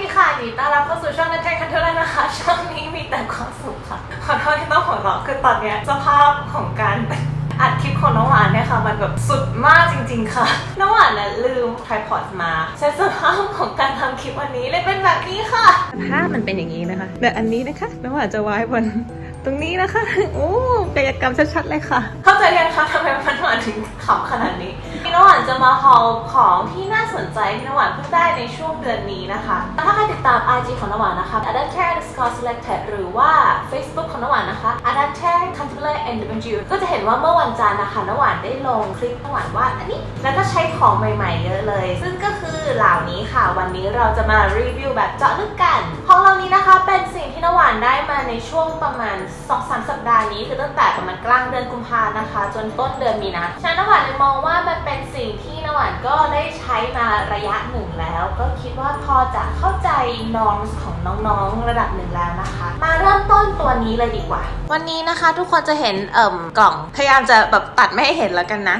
ดีค่ะยินดีต้อนรับเข้าสู่ช่องนัทเทคคันเทอร์นะคะ ช่องนี้มีแต่ความสุขค่ะ ขอโทษที่ต้องหัวเราะคือตอนเนี้ยสภาพของการอัดคลิปของน้องหวานเนี่ยค่ะ มันแบบสุดมากจริง ๆ ค่ะ น้องหวานน่ะลืมไทรพอดมาใช้สภาพของการทำคลิปวันนี้เลยเป็นแบบนี้ค่ะภาพมันเป็นอย่างนี้นะคะแบบอันนี้นะคะ น้องหวานจะไว้บนตรงนี้นะคะ โอ้กายกรรมชัดๆเลยค่ะ เข้าใจยังคะทำไมมันหวานถึงขำขนาดนี้ พี่น้องหวานจะมาฮอลของที่น่าสนใจที่น้องหวานเพิ่งได้ในช่วงเดือนนี้นะคะ ถ้าใครติดตาม IG ของน้องหวานนะคะ a d a t e r score selected หรือว่า Facebook ของน้องหวานนะคะ a d a t e r c o n t r o l e r and w ก็จะเห็นว่าเมื่อวันจันทร์นะคะน้องหวานได้ลงคลิปน้องหวานวาดอันนี้ แล้วก็ใช้ของใหม่ๆเยอะเลย ซึ่งก็คือเหล่านี้ค่ะ วันนี้เราจะมารีวิวแบบเจาะลึกกัน ของเหล่านี้นะคะเป็นสิ่งที่นหวานได้มาในช่วงประมาณ2อสสัปดาห์นี้คือตั้งแต่ประมาณกลางเดือนกุมภานะคะ จนต้นเดือนมีนาฉะนั้นนหวานเลยมองว่ามันเป็นสิ่งที่นหวานก็ได้ใช้มาระยะหนึ่งแล้ว ก็คิดว่าพอจะเข้าใจ norms ของน้องๆระดับหนึ่งแล้วนะคะ มาเริ่มต้นตัวนี้เลยดีกว่า วันนี้นะคะทุกคนจะเห็นเอ่มกล่องพยายามจะแบบตัดไม่ให้เห็นแล้วกันนะ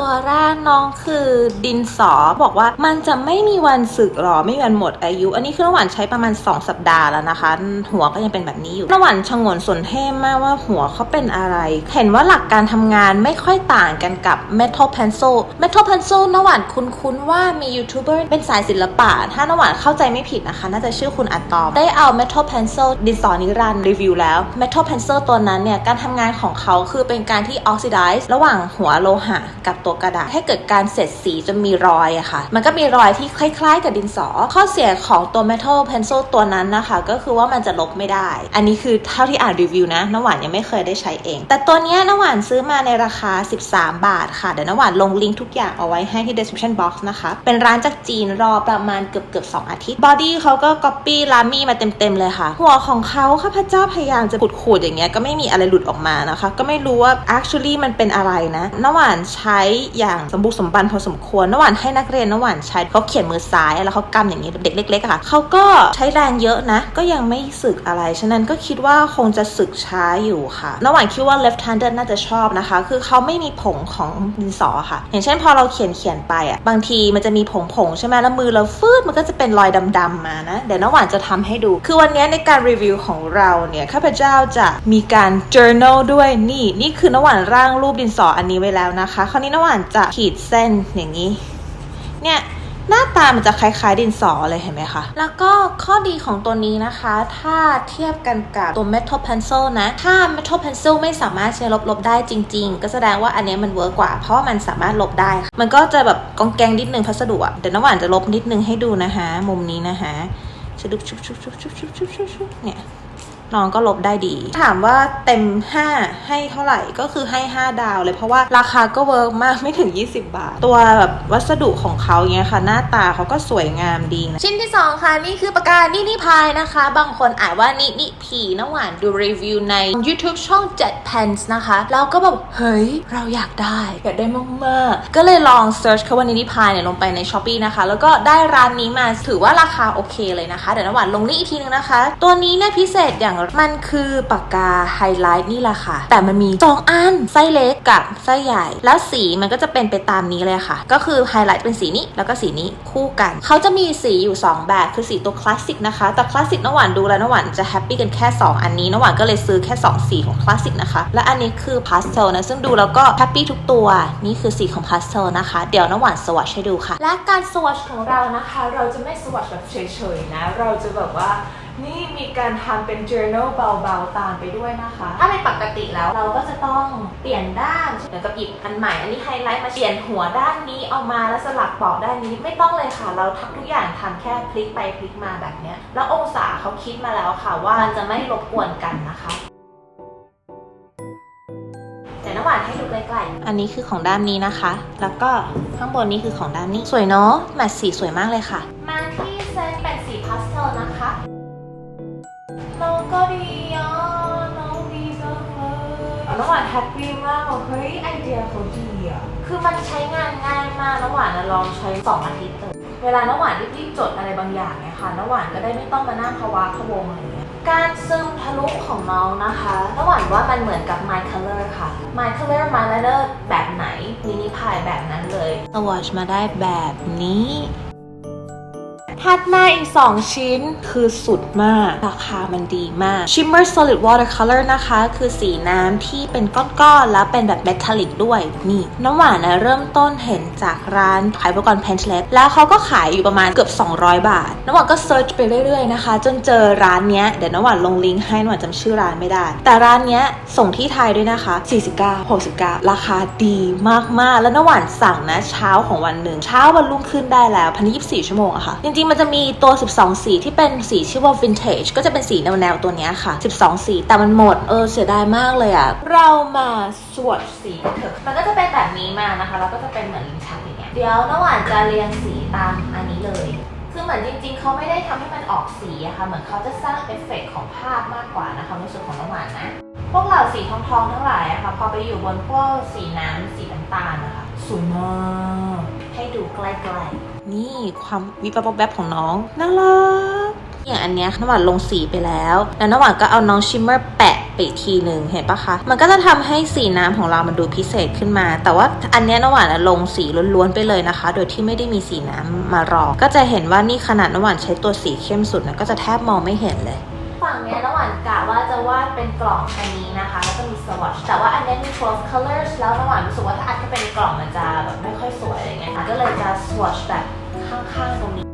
ตัวแรกน้องคือดินสอบอกว่ามันจะไม่มีวันสึกหรอไม่มีวันหมดอายุ อันนี้คือน้ำหวานใช้ประมาณ 2 สัปดาห์แล้วนะคะ หัวก็ยังเป็นแบบนี้อยู่น้ำหวานชงนสนเทมมากว่าหัวเขาเป็นอะไร เห็นว่าหลักการทำงานไม่ค่อยต่างกันกับ Metal Pencil Metal Pencil น้ำหวานคุ้นๆว่ามียูทูบเบอร์เป็นสายศิลปะ ถ้าน้ำหวานเข้าใจไม่ผิดนะคะ น่าจะชื่อคุณอัตตอมได้เอา Metal Pencil ดินสอนิรันรีวิวแล้ว Metal Pencil ตัวนั้นเนี่ย การทำงานของเขาคือเป็นการที่ oxidize ระหว่างหัวโลหะกับตัวกระดาษ ให้เกิดการเสียดสีจนมีรอยอะค่ะ มันก็มีรอยที่คล้ายๆ กับดินสอ ข้อเสียของตัว Metal Pencil ตัวนั้นนะคะ ก็คือว่ามันจะลบไม่ได้ อันนี้คือเท่าที่อ่านรีวิวนะน้ำหวานยังไม่เคยได้ใช้เอง แต่ตัวนี้น้ำหวานซื้อมาในราคา 13 บาทค่ะเดี๋ยวน้ำหวานลงลิงก์ทุกอย่างเอาไว้ให้ที่ description box นะคะเป็นร้านจากจีนรอประมาณเกือบเกือบๆ2อาทิตย์บอดี้เขาก็ copy ลามี่มาเต็มๆเลยค่ะ หัวของเขาข้าพเจ้าพยายามจะขุดขูดอย่างเงี้ยก็ไม่มีอะไรหลุดออกมานะคะ ก็ไม่รู้ว่า actually มันเป็นอะไรนะน้หวานใช้อย่างสมบุกสมบันพอสมควรน้หวานให้นักเรียนน้หวานใช้เขาเขียนมือซ้ายแล้วเขากำอย่างนี้เด็กเล็กๆค่ะเขาก็ใช้แรงเยอะนะ ก็ยังไม่สึกอะไรฉะนั้นก็คิดว่าคงจะสึกช้าอยู่ค่ะน้หวานคิดว่า left handed น่าจะชอบนะคะ คือเขาไม่มีผงของดินสอค่ะ อย่างเช่นพอเราเขียนเขียนไปอะบางทีมันจะมีผงผงๆใช่ไหมแล้วมือเราฟืดมันก็จะเป็นรอยดำๆมานะ เดี๋ยวน้ำหวานจะทำให้ดู คือวันนี้ในการรีวิวของเราเนี่ยข้าพเจ้าจะมีการ journal ด้วยนี่ นี่คือน้ำหวานร่างรูปดินสออันนี้ไว้แล้วนะคะ คราวนี้น้ำหวานจะขีดเส้นอย่างนี้ เนี่ย หน้าตามันจะคล้ายๆดินสอเลยเห็นไหมคะ แล้วก็ข้อดีของตัวนี้นะคะ ถ้าเทียบกันกับตัว metal pencil นะ ถ้า metal pencil ไม่สามารถใช้ลบๆได้จริง ๆ ก็แสดงว่าอันนี้มันเวิร์กกว่า เพราะว่ามันสามารถลบได้ มันก็จะแบบกองแกงนิดนึงพัสดุอะเดี๋ยวน้ำหวานจะลบนิดนึงให้ดูนะคะ มุมนี้นะคะจะดุบชุบชุบชุบชุบชุบชุบเนี่ย น้องก็ลบได้ดี ถามว่าเต็ม 5 ให้เท่าไหร่ก็คือให้ 5 ดาวเลยเพราะว่าราคาก็เวิร์กมากไม่ถึง 20 บาท ตัวแบบวัสดุของเขาเนี้ยค่ะ หน้าตาเขาก็สวยงามดีนะชิ้นที่ 2 ค่ะ นี่คือปากกานี่นี่พายนะคะ บางคนอ่านว่านี่นี่พีน้ำหวานดูรีวิวใน YouTube ช่อง7 pens นะคะ แล้วก็แบบเฮ้ย เราอยากได้อยากได้มากๆ ก็เลยลอง search คำว่านี่นี่พายเนี่ยลงไปใน s h อ p e e นะคะ แล้วก็ได้ร้านนี้มาถือว่าราคาโอเคเลยนะคะเดี๋ยวน้ำหวานลงลิงก์อีกทีนึงนะคะ ตัวนี้เนี่ยพิเศษอย่างมันคือปากกาไฮไลท์นี่แหละค่ะ แต่มันมีสองอันไส้เล็กกับไส้ใหญ่ แล้วสีมันก็จะเป็นไปตามนี้เลยค่ะ ก็คือไฮไลท์เป็นสีนี้แล้วก็สีนี้คู่กัน เขาจะมีสีอยู่ 2 แบบคือสีตัวคลาสสิกนะคะ แต่คลาสสิกน้ำหวานดูแล้วน้ำหวานจะแฮปปี้กันแค่ 2 อันนี้น้ำหวานก็เลยซื้อแค่ 2 สีของคลาสสิกนะคะ และอันนี้คือพาสเทลนะซึ่งดูแล้วก็แฮปปี้ทุกตัวนี่คือสีของพาสเทลนะคะ เดี๋ยวน้ำหวานสวอชให้ดูค่ะ และการสวอชของเรานะคะ เราจะไม่สวอชแบบเฉยๆนะ เราจะแบบว่า นี่มีการทำเป็น journal เบาๆ ตามไปด้วยนะคะ ถ้าเป็นปกติแล้วเราก็จะต้องเปลี่ยนด้านเดี๋ยวกับหยิบอันใหม่ อันนี้ไฮไลท์มาเปลี่ยนหัวด้านนี้เอามาแล้วสลับปอกด้านนี้ไม่ต้องเลยค่ะ เราทำทุกอย่างทำแค่พลิกไปพลิกมาแบบเนี้ย แล้วองศาเขาคิดมาแล้วค่ะว่ามันจะไม่รบกวนกันนะคะเดี๋ยวน้ำหวานให้ดูใกล้ๆ อันนี้คือของด้านนี้นะคะ แล้วก็ข้างบนนี้คือของด้านนี้ สวยเนาะแมทสีสวยมากเลยค่ะ มา เลยน้องหวานแฮปปี้มากบอกเฮ้ยไอเดียเขาดีอะคือมันใช้งานง่ายมากน้องหวานน่ะลองใช้2อาทิตย์เลยเวลาน้องหวานรีบๆจดอะไรบางอย่างเนี่ยค่ะน้องหวานก็ได้ไม่ต้องมานั่งพวาพะวงอะไรอย่างเงี้ยการซึมทะลุของน้องนะคะน้องหวานว่ามันเหมือนกับ My Color ค่ะ My Color My Liner แบบไหนมินิพายแบบนั้นเลยสวอชมาได้แบบนี้ ถัดมาอีก 2 ชิ้นคือสุดมาก ราคามันดีมาก Shimmer Solid Watercolor นะคะ คือสีน้ำที่เป็นก้อนๆ แล้วเป็นแบบเมทัลลิกด้วย นี่ น้ำหวานนะเริ่มต้นเห็นจากร้านขายอุปกรณ์เพนช์เล็แล้วเขาก็ขายอยู่ประมาณเกือบ 200 บาท น้ำหวานก็เซิร์ชไปเรื่อยๆ นะคะ จนเจอร้านเนี้ย เดี๋ยวน้ำหวานลงลิงก์ให้น้ำหวานจำชื่อร้านไม่ได้ แต่ร้านเนี้ยส่งที่ไทยด้วยนะคะ 49 69 ราคาดีมากๆ แล้วน้ำหวานสั่งนะเช้าของวันหนึ่งเช้าวันรุ่งขึ้นได้แล้วพันยี่สี่ชั่วโมงอะค่ะจริงๆมันจะมีตัว 12 สีที่เป็นสีชื่อว่า vintage ก็จะเป็นสีแนวๆตัวเนี้ยค่ะ 12 สี แต่มันหมด เออ เสียดายมากเลยอะเรามาสวดสีกันเถอะ มันก็จะเป็นแบบนี้มานะคะ แล้วก็จะเป็นเหมือนลิ้นชักอย่างเงี้ย เดี๋ยวน้ำหวานจะเรียงสีตามอันนี้เลย คือเหมือนจริงๆ เขาไม่ได้ทำให้มันออกสีอะค่ะ เหมือนเขาจะสร้างเอฟเฟกต์ของภาพมากกว่านะคะในส่วนของน้ำหวานนะ พวกเหล่าสีทองทองๆทั้งหลายอะค่ะ พอไปอยู่บนพวกสีน้ำสีน้ำตาลนะคะสวยมาก ให้ดูใกล้ๆ นี่ความวิบวับแบบของน้องน่ารักอย่างอันเนี้ยน้ำหวานลงสีไปแล้วแล้วน้ำหวานก็เอาน้องชิมเมอร์แปะไปทีหนึ่งเห็นปะคะ มันก็จะทำให้สีน้ำของเรามันดูพิเศษขึ้นมา แต่ว่าอันเนี้ยน้ำหวานลงสีล้วนๆไปเลยนะคะ โดยที่ไม่ได้มีสีน้ำมารองก็จะเห็นว่านี่ขนาดน้ำหวานใช้ตัวสีเข้มสุดนะก็จะแทบมองไม่เห็นเลย ฝั่งเนี้ยน้ำหวานกะว่าจะวาดเป็นกล่องอันนี้นะคะแล้วก็มีสวอชแต่ว่าอันนี้มี 12 colors แล้วน้ำหวานรู้สึกว่าถ้าอัดเข้าไปในกล่องมันจะแบบไม่ค่อยสวยอะไรเงี้ยก็เลยจะสวอชแบบ ข้างๆตรงนี้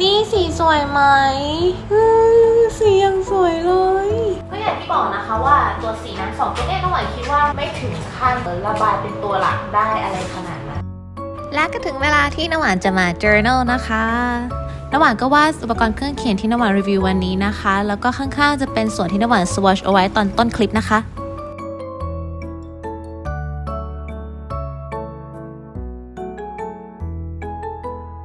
นี่สีสวยไหมอืมสียังสวยเลย ก็อย่างที่บอกนะคะว่าตัวสีน้ำสองตัวเอ๊ะน้ำหวานคิดว่าไม่ถึงขั้นระบายเป็นตัวหลักได้อะไรขนาดนั้น และก็ถึงเวลาที่น้ำหวานจะมา journal นะคะน้ำหวานก็วาดอุปกรณ์เครื่องเขียนที่น้ำหวานรีวิววันนี้นะคะ แล้วก็ข้างๆจะเป็นส่วนที่น้ำหวาน swatch เอาไว้ตอนต้นคลิปนะคะ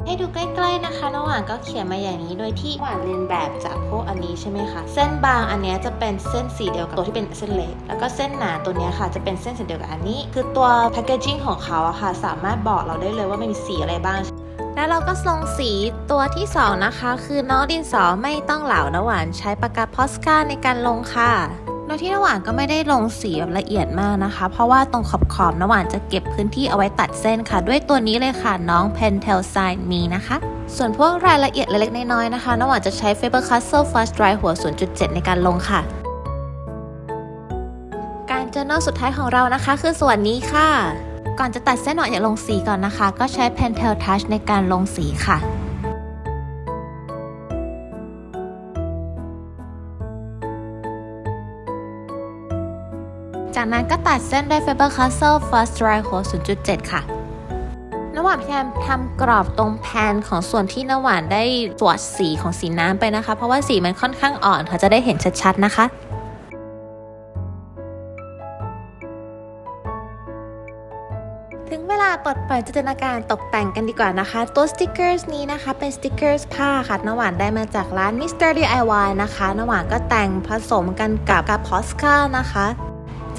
ให้ดูใกล้ๆนะคะน้องหวานก็เขียนมาอย่างนี้ โดยที่หวานเรียนแบบจากพวกอันนี้ใช่ไหมคะ เส้นบางอันเนี้ยจะเป็นเส้นสีเดียวกับตัวที่เป็นเส้นเล็ก แล้วก็เส้นหนาตัวเนี้ยค่ะจะเป็นเส้นสีเดียวกับอันนี้ คือตัวแพคเกจิ้งของเขาอะค่ะ สามารถบอกเราได้เลยว่ามันมีสีอะไรบ้างแล้วเราก็ลงสีตัวที่2นะคะ คือน้องดินสอไม่ต้องเหลาน้ำหวานใช้ปากกาพอสกาในการลงค่ะโด ยที่น้ำหวานก็ไม่ได้ลงสีแบบละเอียดมากนะคะ เพราะว่าตรงขอบขอบๆน้ำหวานจะเก็บพื้นที่เอาไว้ตัดเส้นค่ะ ด้วยตัวนี้เลยค่ะน้อง Pentel Sign มีนะคะ ส่วนพวกรายละเอียดเล็กๆน้อยๆนะคะน้ำหวานจะใช้ Faber Castell Fast Dry หัว 0.7 ในการลงค่ะ การ journal สุดท้ายของเรานะคะ คือส่วนนี้ค่ะ ก่อนจะตัดเส้นออกอย่าลงสีก่อนนะคะ ก็ใช้ Pentel Touch ในการลงสีค่ะ จากนั้นก็ตัดเส้นด้วย Faber Castell Fast Dry Hole 0.7 ค่ะน้ำหวานพยายามทำกรอบตรงแพนของส่วนที่น้ำหวานได้สวดสีของสีน้ำไปนะคะ เพราะว่าสีมันค่อนข้างอ่อนค่ะจะได้เห็นชัดๆนะคะถึงเวลาปลดปล่อยจินตนาการตกแต่งกันดีกว่านะคะ ตัวสติกเกอร์นี้นะคะ เป็นสติกเกอร์ผ้าค่ะน้ำหวานได้มาจากร้าน Mr. DIY นะคะน้ำหวานก็แต่งผสมกันกับกับพอสคานะคะ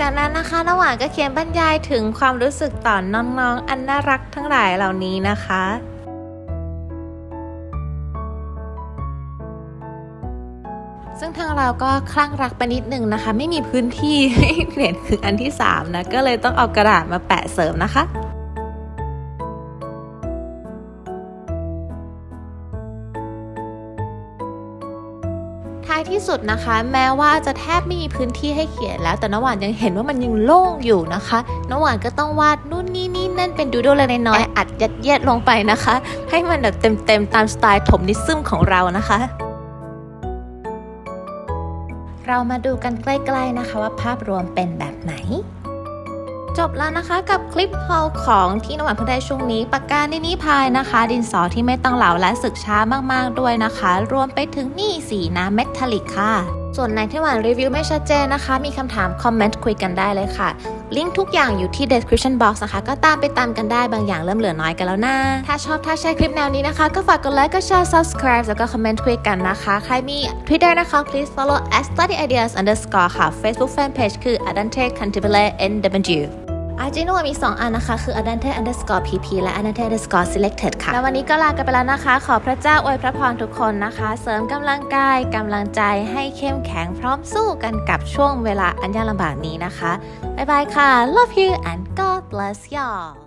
จากนั้นนะคะน้ำหวานก็เขียนบรรยายถึงความรู้สึกต่อน้องๆ อันน่ารักทั้งหลายเหล่านี้นะคะซึ่งทางเราก็คลั่งรักไปนิดนึงนะคะ ไม่มีพื้นที่ให้เขียนถึงอันที่ 3 นะ ก็เลยต้องเอากระดาษมาแปะเสริมนะคะ ท้ายที่สุดนะคะ แม้ว่าจะแทบไม่มีพื้นที่ให้เขียนแล้ว แต่น้ำหวานยังเห็นว่ามันยังโล่งอยู่นะคะน้ำหวานก็ต้องวาดนู่นนี่นี่นั่นเป็นดูดูเลยน้อยๆอัดยัดเยียดลงไปนะคะ ให้มันแบบเต็มๆตามสไตล์ถมนิซึมของเรานะคะเรามาดูกันใกล้ ๆนะคะว่าภาพรวมเป็นแบบไหน จบแล้วนะคะกับคลิปฮอลของที่น้ำหวานเพิ่งได้ช่วงนี้ปากกานินิพายนะคะ ดินสอที่ไม่ต้องเหลาและสึกช้ามากๆด้วยนะคะ รวมไปถึงนี่สีน้ำเมทัลลิกค่ะ ส่วนไหนที่หวานรีวิวไม่ชัดเจนนะคะ มีคำถามคอมเมนต์คุยกันได้เลยค่ะ ลิงก์ทุกอย่างอยู่ที่ description box นะคะ ก็ตามไปตามกันได้บางอย่างเริ่มเหลือน้อยกันแล้วนะ ถ้าชอบถ้าใช้คลิปแนวนี้นะคะ ก็ฝากกดไลค์กดแชร์ subscribe แล้วก็คอมเมนต์คุยกันนะคะ ใครมี Twitter นะคะ please follow at study ideas underscore ค่ะ Facebook fanpage คือ adante cantibile nw ไอจีโนมี 2 อันนะคะ คือ adante underscore pp และ adante underscore selected ค่ะ แล้ววันนี้ก็ลากันไปแล้วนะคะ ขอพระเจ้าอวยพระพรทุกคนนะคะ เสริมกำลังกายกำลังใจให้เข้มแข็งพร้อมสู้กันกับช่วงเวลาอันยากลำบากนี้นะคะ บ๊ายบายค่ะ love you and God bless y'all